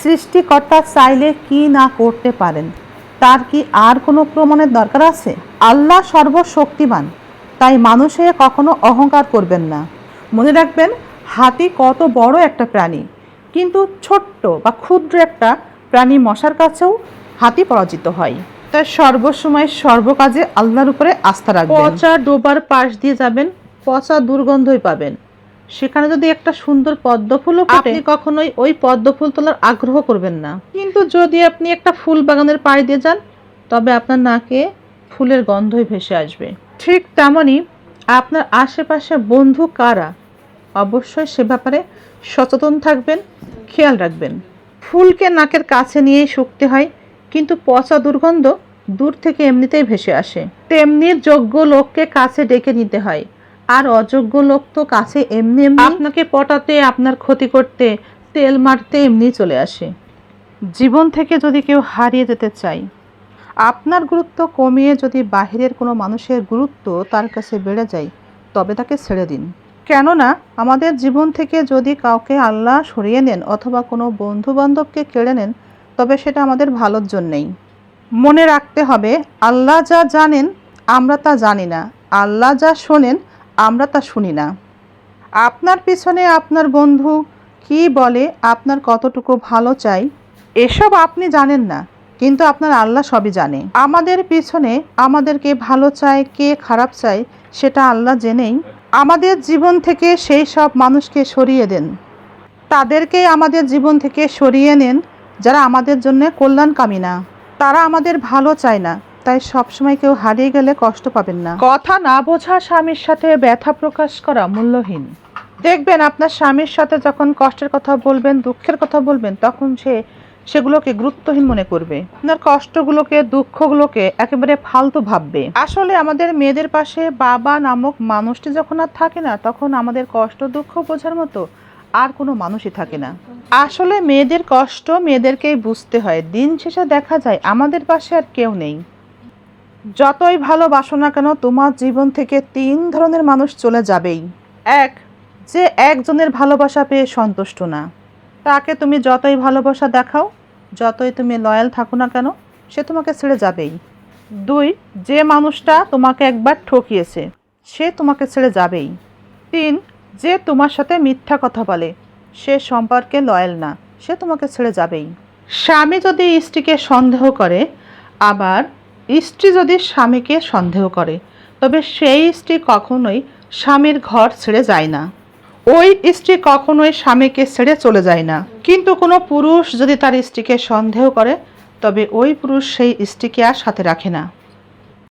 সৃষ্টিকর্তা চাইলে কি না করতে পারেন? তার কি আর কোনো প্রমাণের দরকার আছে? আল্লাহ সর্বশক্তিমান, তাই মানুষে কখনো অহংকার করবেন না। মনে রাখবেন, হাতি কত বড় একটা প্রাণী, কিন্তু ছোট্ট বা ক্ষুদ্র একটা প্রাণী মশার কাছেও হাতি পরাজিত হয়। তাই সর্বসময় সর্বকাজে আল্লাহর উপরে আস্থা রাখবেন। পচা ডোবার পাশ দিয়ে যাবেন, পচা দুর্গন্ধই পাবেন। সেখানে যদি একটা সুন্দর পদ্ম ফুলও আপনি কখনোই ওই পদ্ম ফুল তোলার আগ্রহ করবেন না। কিন্তু যদি আপনি একটা ফুল বাগানের পাড়ি দিয়ে যান তবে আপনার নাকে ফুলের গন্ধই ভেসে আসবে। ঠিক তেমনই আপনার আশেপাশে বন্ধু কারা অবশ্যই সে ব্যাপারে সচেতন থাকবেন খেয়াল রাখবেন। ফুলকে নাকের কাছে নিয়েই শুকতে হয় কিন্তু পচা দুর্গন্ধ দূর থেকে এমনিতেই ভেসে আসে। তেমনি যোগ্য লোককে কাছে ডেকে নিতে হয়। আর অযোগ্য লোক তো কাছে এমনি এমনি। আপনাকে পটাতে, আপনার ক্ষতি করতে, তেল মারতে এমনি চলে আসে। জীবন থেকে যদি কেউ হারিয়ে যেতে চায়, আপনার গুরুত্ব কমিয়ে যদি বাহিরের কোনো মানুষের গুরুত্ব তার কাছে বেড়ে যায়, তবে তাকে ছেড়ে দিন। কেননা, আমাদের জীবন থেকে যদি কাউকে আল্লাহ সরিয়ে নেন অথবা কোনো বন্ধু বান্ধবকে কেড়ে নেন, তবে সেটা আমাদের ভালোর জন্যেই। মনে রাখতে হবে, আল্লাহ যা জানেন, আমরা তা জানি না। আল্লাহ যা শোনেন আমরা তা শুনি না। আপনার পিছনে আপনার বন্ধু কি বলে আপনার কতটুকু ভালো চাই? এসব আপনি জানেন না, কিন্তু আপনার আল্লাহ সবই জানে। আমাদের পিছনে আমাদেরকে ভালো চায়, কে খারাপ চায়, সেটা আল্লাহ জেনেই আমাদের জীবন থেকে সেই সব মানুষকে সরিয়ে দেন। তাদেরকেই আমাদের জীবন থেকে সরিয়ে নেন যারা আমাদের জন্য কল্যাণকামী না। তারা আমাদের ভালো চায় না। তাই সবসময় কেউ হারিয়ে গেলে কষ্ট পাবেন না। কথা না বোঝা স্বামীর সাথে ব্যথা প্রকাশ করা মূল্যহীন। দেখবেন আপনার স্বামীর সাথে যখন কষ্টের কথা বলবেন দুঃখের কথা বলবেন তখন সে সেগুলোকে গুরুত্বহীন মনে করবে। আপনার কষ্টগুলোকে দুঃখগুলোকে একেবারে ফালতু ভাববে। আসলে আমাদের মেয়েদের পাশে বাবা নামক মানুষটি যখন আর থাকে না তখন আমাদের কষ্ট দুঃখ বোঝার মতো আর কোনো মানুষই থাকে না। আসলে মেয়েদের কষ্ট মেয়েদেরকেই বুঝতে হয়। দিন শেষে দেখা যায় আমাদের পাশে আর কেউ নেই। যতই ভালোবাসো না কেন, তোমার জীবন থেকে তিন ধরনের মানুষ চলে যাবেই। এক, যে একজনের ভালোবাসা পেয়ে সন্তুষ্ট না। তাকে তুমি যতই ভালোবাসা দেখাও, যতই তুমি লয়াল থাকো না কেন, সে তোমাকে ছেড়ে যাবেই। দুই, যে মানুষটা তোমাকে একবার ঠকিয়েছে, সে তোমাকে ছেড়ে যাবেই। তিন, যে তোমার সাথে মিথ্যা কথা বলে, সে সম্পর্কে লয়াল না, সে তোমাকে ছেড়ে যাবেই। স্বামী যদি স্ত্রীকে সন্দেহ করে, আবার স্ত্রী যদি স্বামীকে সন্দেহ করে, তবে সেই স্ত্রী কখনোই স্বামীর ঘর ছেড়ে যায় না। ওই স্ত্রী কখনোই স্বামীকে ছেড়ে চলে যায় না। কিন্তু কোনো পুরুষ যদি তার স্ত্রীকে সন্দেহ করে, তবে ওই পুরুষ সেই স্ত্রীকে আর সাথে রাখে না।